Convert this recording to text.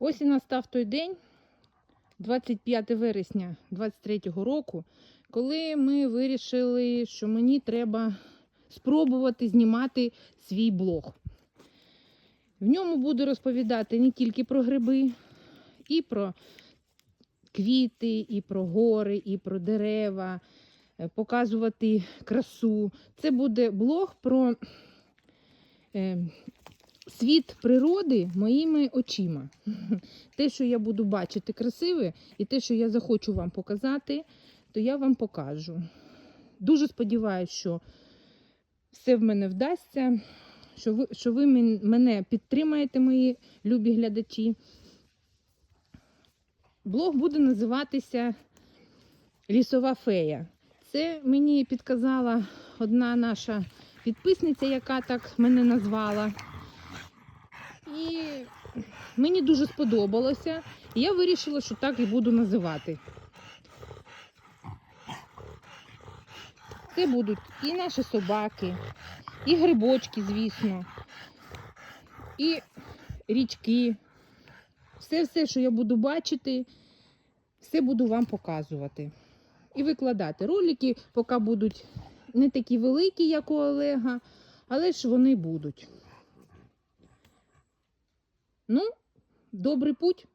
Ось і настав той день, 25 вересня 23-го року, коли ми вирішили, що мені треба спробувати знімати свій блог. В ньому буду розповідати не тільки про гриби, і про квіти, і про гори, і про дерева, е, показувати красу. Це буде блог про е, світ природи моїми очима. Те, що я буду бачити красиве, і те, що я захочу вам показати, то я вам покажу. Дуже сподіваюся, що все в мене вдасться, що ви, що ви мене підтримаєте, мої любі глядачі. Блог буде називатися Лісова фея. Це мені підказала одна наша підписниця, яка так мене назвала. І мені дуже сподобалося. І я вирішила, що так і буду називати. Це будуть і наші собаки, і грибочки, звісно, і річки. Все-все, що я буду бачити, все буду вам показувати. І викладати. Ролики поки будуть не такі великі, як у Олега, але ж вони будуть. Ну, добрий путь.